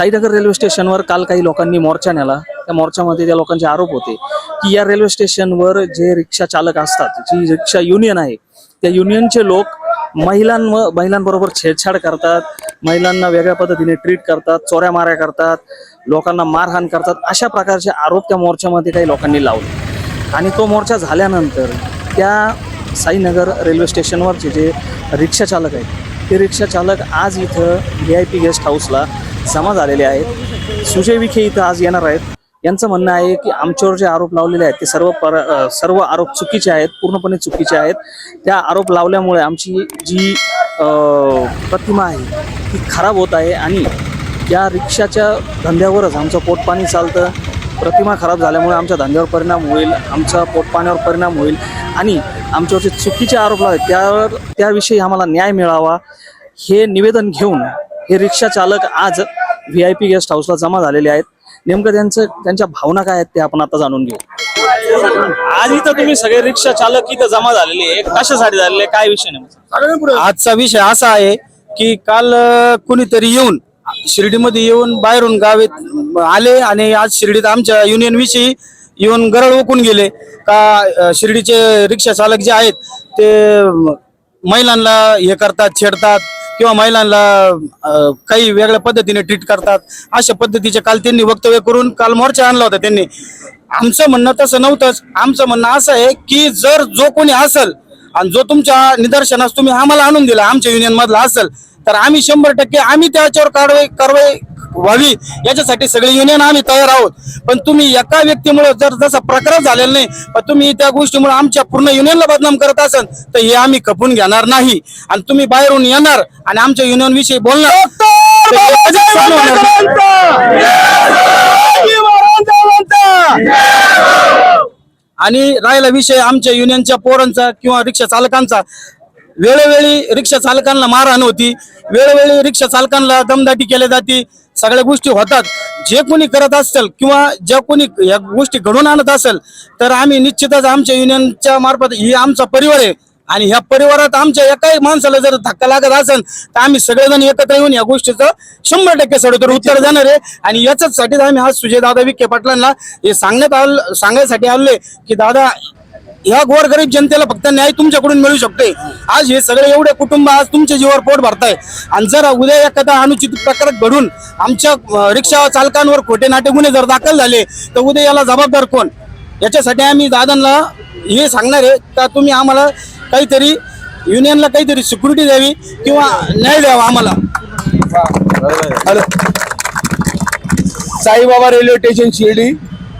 Sainagar railway स्टेशनवर काल काही लोकांनी मोर्चा नेला. त्या मोर्चामध्ये त्या लोकांचे आरोप होते की या रेल्वे स्टेशनवर जे रिक्षा चालक असतात जी रिक्षा युनियन आहे त्या युनियनचे लोक महिलांवर महिलांबरोबर छेडछाड करतात महिलांना वेगळ्या पद्धतीने ट्रीट करतात चोऱ्या माऱ्या करतात लोकांना मारहाण करतात. अशा प्रकारचे आरोप त्या मोर्चामध्ये काही लोकांनी लावले. आणि तो मोर्चा झाल्यानंतर त्या साईनगर रेल्वे स्टेशनवरचे जे रिक्षा चालक आहेत ते रिक्षा चालक आज इथं व्ही आय पी गेस्ट हाऊसला जमा झालेले आहेत. सुजय विखे इथं आज येणार आहेत. यांचं म्हणणं आहे की आमच्यावर जे आरोप लावलेले आहेत ते सर्व पर सर्व आरोप चुकीचे आहेत पूर्णपणे चुकीचे आहेत. त्या आरोप लावल्यामुळे आमची जी प्रतिमा आहे ती खराब होत आहे आणि या रिक्षाच्या धंद्यावरच आमचं पोटपाणी चालतं. प्रतिमा खराब झाल्यामुळे आमच्या धंद्यावर परिणाम होईल आमच्या पोटपाण्यावर परिणाम होईल आणि आमच्यावरचे चुकीचे आरोप लावले त्यावर त्याविषयी आम्हाला न्याय मिळावा हे निवेदन घेऊन हे रिक्षा चालक आज व्ही आय पी गेस्ट हाऊसला जमा झालेले आहेत. नेमकं त्यांचं त्यांच्या भावना काय आहेत ते आपण आता जाणून घेऊ. आज इथं तुम्ही सगळे रिक्षा चालक इथं जमा झालेले आहे कशासाठी झालेले काय विषय नाही आजचा विषय असा आहे की काल कुणीतरी येऊन शिर्डीमध्ये येऊन बाहेरून गावेत आले आणि आज शिर्डीत आमच्या युनियन विषयी येऊन गरळ ओकून गेले. का शिर्डीचे रिक्षा चालक जे आहेत ते महिलांना हे करतात छेडतात किंवा महिलांना काही वेगळ्या पद्धतीने ट्रीट करतात. अशा पद्धतीचे काल त्यांनी वक्तव्य करून काल मोर्चा आणला होता त्यांनी. आमचं म्हणणं तसं नव्हतंच. आमचं म्हणणं असं आहे की जर जो कोणी असेल आणि जो तुमच्या निदर्शनास तुम्ही आम्हाला आणून दिला आमच्या युनियन मधला असेल तर आम्ही शंभर टक्के आम्ही त्याच्यावर कारवाई कारवाई व्हावी याच्यासाठी सगळे युनियन आम्ही तयार आहोत. पण तुम्ही एका व्यक्तीमुळे जर जसा प्रकार झालेला नाही पण तुम्ही त्या गोष्टीमुळे आमच्या पूर्ण युनियनला बदनाम करत असाल तर हे आम्ही खपून घेणार नाही. आणि तुम्ही बाहेरून येणार आणि आमच्या युनियन विषयी बोलणार. आणि राहिला विषय आमच्या युनियनच्या पोरांचा किंवा रिक्षा चालकांचा. वेळोवेळी रिक्षा चालकांना मारहाण होती. वेळोवेळी रिक्षा चालकांना दमदाटी केल्या जाते. सगळ्या गोष्टी होतात. जे कोणी करत असेल किंवा ज्या कोणी या गोष्टी घडून आणत असेल तर आम्ही निश्चितच आमच्या युनियनच्या मार्फत ही आमचा परिवार आहे. आणि ह्या परिवारात आमच्या एकाही माणसाला जर धक्का लागत असेल तर आम्ही सगळेजण एकत्र येऊन या गोष्टीचं शंभर टक्के सडोतर उत्तर देणार आहे. आणि याच्याच साठी आम्ही आज सुजय दादा विखे पाटलांना हे सांगण्यात आल सांगायसाठी आलोय की दादा ह्या गोरगरीब जनतेला फक्त न्याय तुमच्याकडून मिळू शकतोय आज हे सगळे एवढे कुटुंब आज तुमच्या जीवावर पोट भरताय. आणि जर उद्या एखादा अनुचित प्रकार घडून आमच्या रिक्षा चालकांवर खोटे नाटे गुन्हे जर दाखल झाले तर उद्या याला जबाबदार कोण? याच्यासाठी आम्ही दादांना हे सांगणार आहे का तुम्ही आम्हाला काहीतरी युनियनला काहीतरी सिक्युरिटी द्यावी किंवा न्याय द्यावा आम्हाला. Hello Saibaba railway station Shirdi.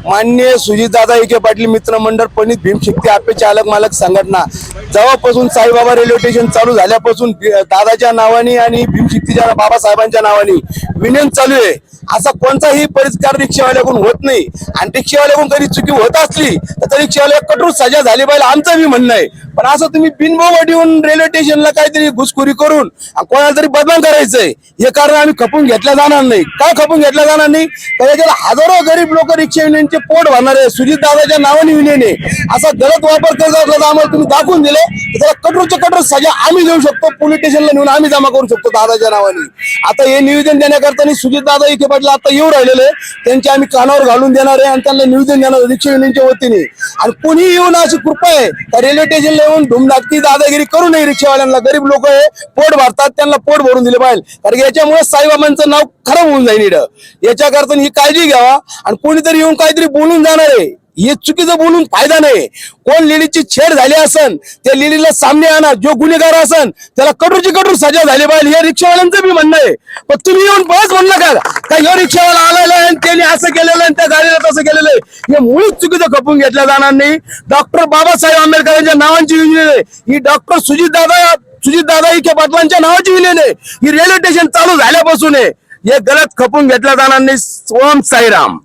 मान्य सुजितदादा विखे पाटील मित्रमंडळ पंडित पणित भीमशक्ती आपे चालक मालक संघटना. जेव्हापासून साईबाबा रेल्वे स्टेशन चालू झाल्यापासून दादाच्या नावाने आणि भीमशक्तीच्या बाबासाहेबांच्या नावाने विनंत चालू आहे. असा कोणताही परिष्कार रिक्षावाल्याकडून होत नाही. आणि रिक्षावाल्याकडून कधी चुकी होत असली तर त्या रिक्षावाल्या कठोर सजा झाली पाहिजे आमचं बी म्हणणं आहे. पण असं तुम्ही बिनबोबट येऊन रेल्वे स्टेशनला काहीतरी घुसखोरी करून कोणाला तरी बदनाम करायचंय हे कारण आम्ही खपून घेतल्या जाणार नाही. काय खपून घेतल्या जाणार नाही? तर याच्याला हजारो गरीब लोक रिक्षा युनियनचे पोट भरणार आहे. सुजित दादाच्या नावाने युनियन आहे. असा गलत वापर करत आम्हाला तुम्ही दाखवून दिले तर त्याला कठोरच्या कठोर सजा आम्ही देऊ शकतो. पोलीस स्टेशनला नेऊन आम्ही जमा करू शकतो दादाच्या नावाने. आता हे निवेदन देण्याकरता सुजित दादा इथे साईडला आता येऊ राहिलेले त्यांचे आम्ही कानावर घालून देणार आहे आणि त्यांना निवेदन देणार रिक्षा युनियनच्या वतीने. आणि कोणी येऊन अशी कृपा आहे त्या रेल्वे स्टेशनला येऊन धुमधाकती दादागिरी करू नये रिक्षावाल्यांना? गरीब लोक आहे पोट भरतात त्यांना पोट भरून दिले पाहिजे. कारण की याच्यामुळे साईबाबांचं नाव खराब होऊन जाईल इड याच्याकरता ही काळजी घ्यावा. आणि कोणीतरी येऊन काहीतरी बोलून जाणार आहे. हे चुकीचं बोलून फायदा नाही. कोण लेडीची छेड झाली असन त्या लेडीला सामने आणा जो गुन्हेगार असन त्याला कठोरची कडूर सजा झाली पाहिजे. हे रिक्षावाल्यांचं मी म्हणणं आहे. पण तुम्ही येऊन बस म्हणलं का? का ह्यो रिक्षावाला आलेला आहे त्यांनी त्याने असं केलेलं आहे त्या गाडीला तसं केलेलं आहे? हे मुळीच चुकीचं खपून घेतलं जाणार नाही. डॉक्टर बाबासाहेब आंबेडकरांच्या नावांची योजना आहे. ही डॉक्टर सुजित दादा सुजित दादा इके पाटलांच्या नावाची युनियन आहे. ही रेल्वे स्टेशन चालू झाल्यापासून आहे. हे गलत खपून घेतलं जाणार नाही. ओम साईराम.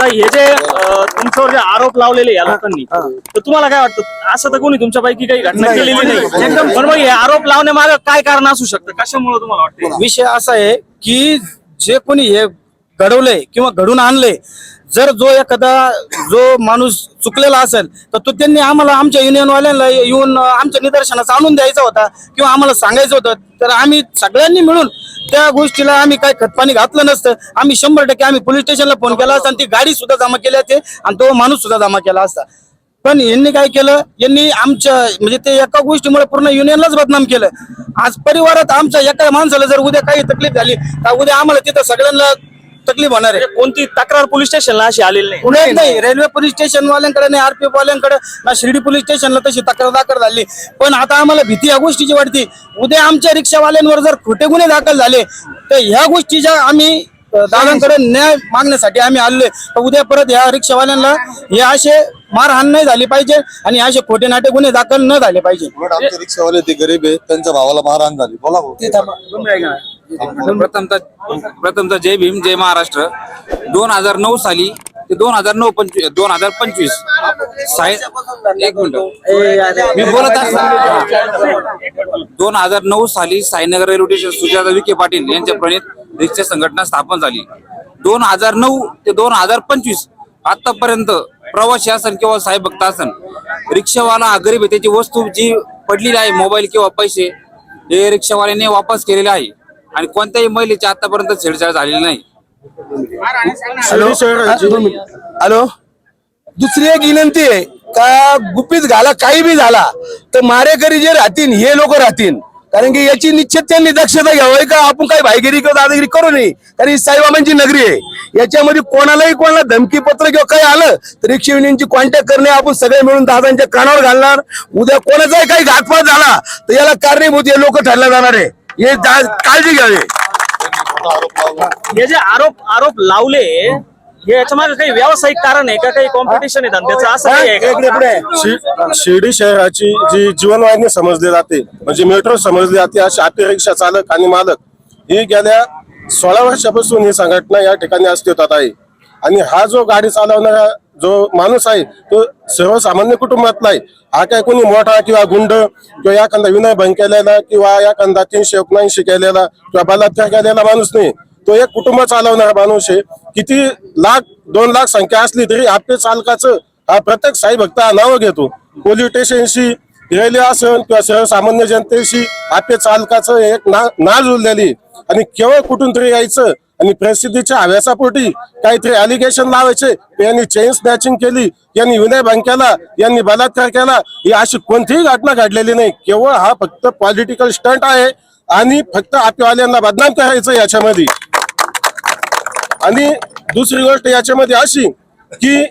आता हे जे अं, तुमच्यावर जे आरोप लावलेले या लोकांनी तर तुम्हाला काय वाटतं? असं तर कोणी तुमच्यापैकी काही घटना केलेली नाही एकदम पण मग हे आरोप लावण्यामागे काय कारण असू शकतं? कशामुळे तुम्हाला वाटतं? विषय असा आहे की जे कोणी हे घडवलंय किंवा घडून आणलंय जर जो एखादा जो माणूस चुकलेला असेल तर तो त्यांनी आम्हाला आमच्या युनियनवाल्यांना येऊन आमच्या निदर्शनास आणून द्यायचा होता किंवा आम्हाला सांगायचं होतं. तर आम्ही सगळ्यांनी मिळून त्या गोष्टीला आम्ही काय खतपाणी घातलं नसतं. आम्ही शंभर टक्के आम्ही पोलीस स्टेशनला फोन केला असता आणि ती गाडी सुद्धा जमा केली असते आणि तो माणूस सुद्धा जमा केला असता. पण यांनी काय केलं? यांनी आमच्या म्हणजे ते एका गोष्टीमुळे पूर्ण युनियनलाच बदनाम केलं. आज परिवारात आमच्या एका माणसाला जर उद्या काही तकलीफ झाली तर उद्या आम्हाला तिथं सगळ्यांना तकलीफ होणार आहे. कोणती तक्रार पोलीस स्टेशनला अशी आलेली नाही. पुण्यात नाही रेल्वे पोलीस स्टेशन वाल्यांकडे नाही आरपीएफ वाल्यांकडे. ना शिर्डी पोलीस स्टेशनला तशी तक्रार दाखल झाली. पण आता आम्हाला भीती या गोष्टीची वाटते. उद्या आमच्या रिक्षावाल्यांवर जर खोटे गुन्हे दाखल झाले तर ह्या गोष्टीच्या आम्ही दादांकडे न्याय मागण्यासाठी आम्ही आलोय तर उद्या परत ह्या रिक्षावाल्यांना हे असे मारहाण नाही झाली पाहिजे आणि असे खोटे नाटे गुन्हे दाखल न झाले पाहिजे. रिक्षावाले ते गरीब आहे त्यांच्या भावाला मारहाण झाली. बोला भाऊ. प्रथमतः प्रथमतः जय भीम जय महाराष्ट्र. दोन हजार नऊ साली ते दोन हजार नऊ पंचवीस दोन हजार पंचवीस. साहेब एक मिनिट. मी बोलत दोन हजार नऊ साली साईनगर रेल्वे स्टेशन सुजाता विखे पाटील यांच्या प्रणित रिक्षा संघटना स्थापन झाली. दोन हजार नऊ ते दोन हजार पंचवीस आतापर्यंत प्रवासी असन किंवा साहेब भक्त असन रिक्षावाला गरीब त्याची वस्तू जी पडलेली आहे मोबाईल किंवा पैसे हे रिक्षावाल्याने वापस केलेले आहे. आणि कोणत्याही महिलेची आतापर्यंत छेडछाड झालेली नाही. हॅलो. हॅलो. दुसरी एक विनंती आहे का गुपित घाला काही बी झाला तर मारेकरी जे राहतील हे लोक राहतील. कारण की याची निश्चित त्यांनी दक्षता घ्यावी का? आपण काही भाईगिरी किंवा दादागिरी करू नये. कारण ही साईबाबांची नगरी आहे. याच्यामध्ये कोणालाही कोणाला धमकी पत्र किंवा काही आलं तर रिक्षा युनियनची कॉन्टॅक्ट करणे आपण सगळे मिळून दादांच्या कानावर घालणार. उद्या कोणाचाही काही घातपात झाला तर याला कारणीभूत हे लोक ठरले जाणार आहे. हे जा- काळजी घ्यावी. हे जे आरोप आरोप लावले हे याच्या मागे काही व्यावसायिक कारण आहे का? काही कॉम्पिटिशन आहे धंद्याचं? असं काही आहे. शि- शिर्डी शहराची जी जीवनवाहिनी समजली जाते म्हणजे मेट्रो समजली जाते अशी ऑटो रिक्षा चालक आणि मालक ही गेल्या सोळा वर्षापासून ही संघटना या ठिकाणी अस्तित्वात आहे. आणि हा जो गाडी चालवणारा जो माणूस आहे तो सर्वसामान्य कुटुंबातला आहे. हा काय कोणी मोठा किंवा गुंड किंवा एखादा विनय भंग केलेला किंवा एखादा तीनशे एकोणऐंशी केलेला किंवा बलात्कार केलेला माणूस नाही. तो एक कुटुंब चालवणारा माणूस आहे. किती लाख दोन लाख संख्या असली तरी आपले चालकाचं हा प्रत्येक साई भक्त हा नावं घेतो. पोलीस स्टेशनशी रेल्वे असेल किंवा सर्वसामान्य जनतेशी आपल्या चालकाचं एक ना नाळ जुळलेली आणि केवळ कुठून तरी यायचं आणि प्रसिद्धीच्या हव्यासापोटी काहीतरी अलिगेशन लावायचे. यांनी चेन स्नॅचिंग केली. यांनी विनय बँकेला यांनी बलात्कार केला. ही अशी कोणतीही घटना घडलेली नाही. केवळ हा फक्त पॉलिटिकल स्टंट आहे आणि फक्त आपल्यावाल्यांना बदनाम करायचं याच्यामध्ये. आणि दुसरी गोष्ट याच्यामध्ये अशी की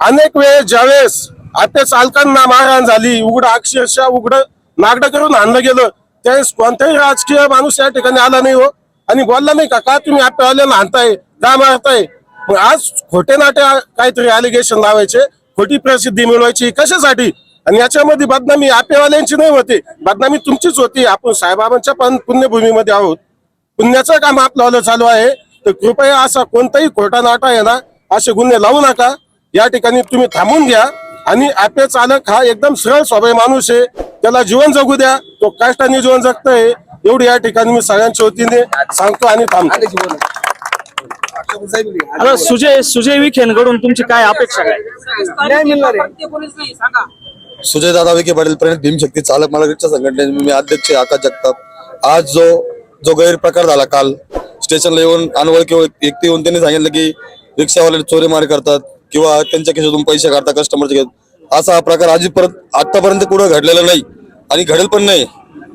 अनेक वेळेस ज्यावेळेस आपल्या चालकांना मारहाण झाली उघड अक्षरशः उघड नागडं करून आणलं गेलं त्यावेळेस कोणताही राजकीय माणूस या ठिकाणी आला नाही हो. आणि बोलला नाही का का तुम्ही आपल्यावाल्यांना आणताय का मारताय मग आज खोटे नाटे काहीतरी अलिगेशन लावायचे खोटी प्रसिद्धी मिळवायची कशासाठी? आणि याच्यामध्ये बदनामी आपल्यावाल्यांची नाही होती बदनामी तुमचीच होती. आपण साईबाबांच्या पण पुण्यभूमीमध्ये आहोत. पुण्याचं काम आपल्याला चालू आहे. तर कृपया असा कोणताही खोटा नाटा आहे ना असे गुन्हे लावू नका. या ठिकाणी तुम्ही थांबून घ्या. आणि आपे चालक हा एकदम सरळ स्वभाव माणूस आहे. त्याला जीवन जगू द्या. तो कष्टाने जीवन जगतोय. एवढी या ठिकाणी मी सगळ्यांच्या वतीने सांगतो आणि थांबतो. आता सुजय सुजय विखेंकडून तुमची काय अपेक्षा काय? सुजय दादा विखे पाटील प्रणित भीमशक्ती चालक मला रिक्षा संघटनेचे मी अध्यक्ष आहे, आकाश जगताप. आज जो जो गैरप्रकार झाला काल स्टेशनला येऊन अनवळखी व्यक्ती येऊन त्यांनी सांगितलं की रिक्षावाले चोरीमारी करतात किंवा त्यांच्या खिशातून पैसे काढतात कस्टमरचे घेत. असा हा प्रकार अजितपर्यंत आतापर्यंत कुठं घडलेला नाही आणि घडेल पण नाही.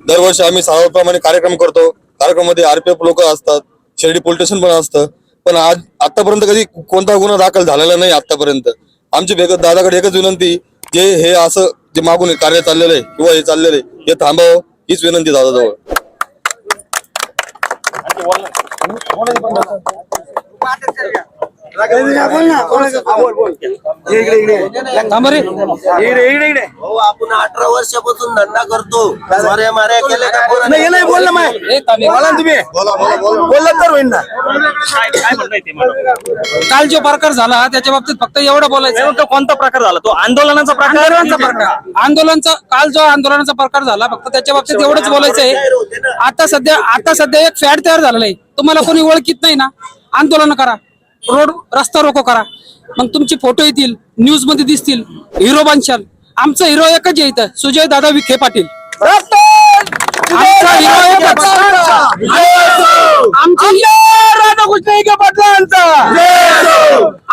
दरवर्षी आम्ही सावळप्रमाणे कार्यक्रम करतो. कार्यक्रमामध्ये आरपीएफ लोक असतात. शिर्डी पोलीस स्टेशन पण असतं. पण आज आतापर्यंत कधी कोणता गुन्हा दाखल झालेला नाही आतापर्यंत आमची बेगत दादाकडे एकच विनंती जे हे असं जे मागून कार्य चाललेलं आहे किंवा हे चाललेलं आहे हे थांबावं हीच विनंती दादाजवळ. हो आपण अठरा वर्षापासून धंदा करतो माऱ्या का नाही माय बोला. तुम्ही बोलला तर होईल ना काल जो प्रकार झाला त्याच्या बाबतीत फक्त एवढं बोलायचं नेमका कोणता प्रकार झाला तो आंदोलनाचा प्रकार प्रकार आंदोलनचा काल जो आंदोलनाचा प्रकार झाला फक्त त्याच्या बाबतीत एवढंच बोलायचं आहे आता सध्या आता सध्या एक फॅड तयार झालेला आहे तुम्हाला कोणी ओळखीत नाही ना आंदोलन करा रोड रस्ता रोको करा. मग तुमचे फोटो येतील न्यूजमध्ये दिसतील हिरो बनशाल. आमचा हिरो एकच आहे इथं सुजय दादा विखे पाटील. आमचा हिरो एकच. आमच्या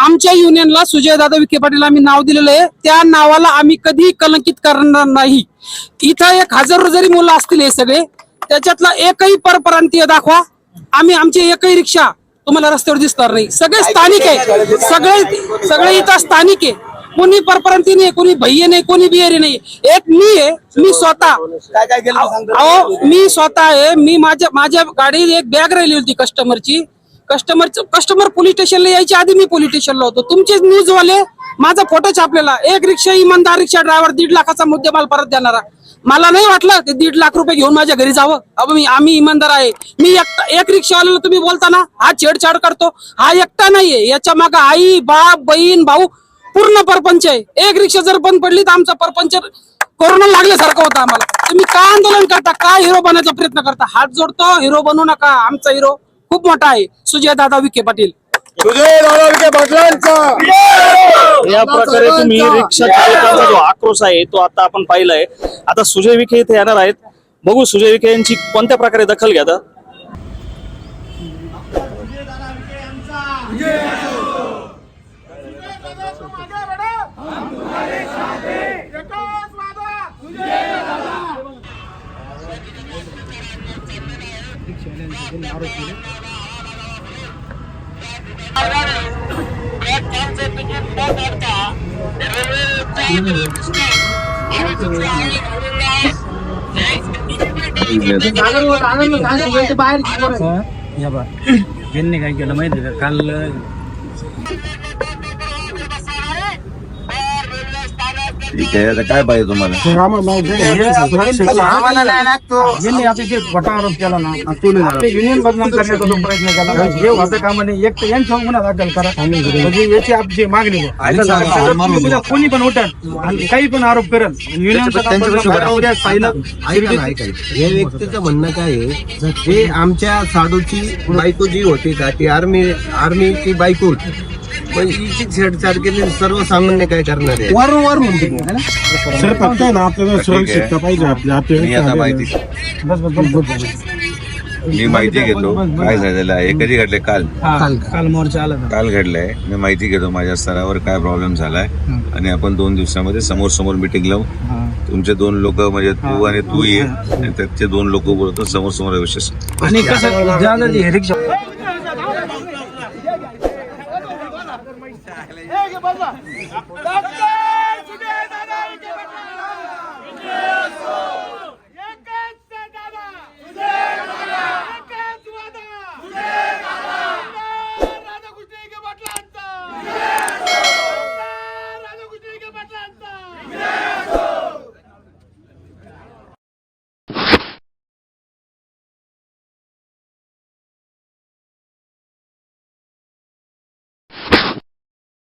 आमच्या युनियनला सुजय दादा विखे पाटील आम्ही नाव दिलेलं आहे. त्या नावाला आम्ही कधी कलंकित करणार नाही. इथं एक हजार जरी मुलं असतील हे सगळे त्याच्यातला एकही परप्रांतीय दाखवा. आम्ही आमची एकही रिक्षा तुम्हाला रस्त्यावर दिसणार नाही. सगळे स्थानिक आहे. सगळे सगळे इथं स्थानिक आहे. कोणी परप्रांती नाही कोणी भैये नाही कोणी बिहारी नाही. एक मी आहे मी स्वतः. अहो मी स्वतः आहे. मी माझ्या माझ्या गाडीत एक बॅग राहिली होती कस्टमरची कस्टमर कस्टमर पोलीस स्टेशनला यायच्या आधी मी पोलीस स्टेशनला होतो. तुमचे न्यूज वाले माझा फोटो छापलेला. एक रिक्षा इमानदार रिक्षा ड्रायव्हर दीड लाखाचा मुद्देमाल परत देणारा. मला नाही वाटलं ते दीड लाख रुपये घेऊन माझ्या घरी जावं. अब मी आम्ही इमानदार आहे. मी एकटा एक रिक्षावाल्याला तुम्ही बोलताना हा छेडछाड करतो. हा एकटा नाहीये. याच्या मागे आई बाप बहीण भाऊ पूर्ण परपंच आहे. एक रिक्षा जर बंद पडली तर आमचा परपंच कोरोना लागल्यासारखं होतं आम्हाला. तुम्ही काय आंदोलन करता? काय हिरो बनायचा प्रयत्न करता? हात जोडतो हिरो बनवू नका. आमचा हिरो खूप मोठा आहे. सुजय दादा विखे पाटील. विखे पाटलांचा या प्रकारे तुम्ही रिक्षा चालकांचा जो आक्रोश आहे तो आता आपण पाहिलाय. आता सुजय विखे इथे येणार आहेत. बघू सुजय विखे यांची कोणत्या प्रकारे दखल घ्या यांनी काय केलं माहिती का? काल ठीक आहे आता काय पाहिजे तुम्हाला? यांनी आता जे खोटा आरोप केला ना ते युनियन बदनाम करण्याचा जो प्रयत्न केला हे. होतं का म्हणे एक तर यांच्या गुन्हा दाखल करा. म्हणजे याची आपली मागणी आहे. उद्या कोणी पण उठल आणि काही पण आरोप करेल युनियनचा उद्या पाहिलं व्यक्तीचं म्हणणं काय आहे? हे आमच्या साधूची बायको जी होती का ती आर्मी आर्मीची बायको होती. पण हिची छेडछाड केली सर्वसामान्य काय करणार आहे? वारंवार म्हणते तो, है ना? सर फक्त आहे ना आपल्याला सुरक्षितता पाहिजे आपल्या मी आता आपल्या माहिती बस बस बस बस बस. मी माहिती घेतो. काय झालेलं आहे? कधी घडले काल. हा, काल. मोर्चा आला होता. काल घडलंय. मी माहिती घेतो माझ्या स्तरावर काय प्रॉब्लेम झालाय. आणि आपण दोन दिवसामध्ये समोर समोर मिटिंग लावू. हा. तुमचे दोन लोक म्हणजे तू आणि तू ये. आणि त्याचे दोन लोक बोलतो समोर समोर विशेष आणि कसं रिक्षा Allah. Dakika.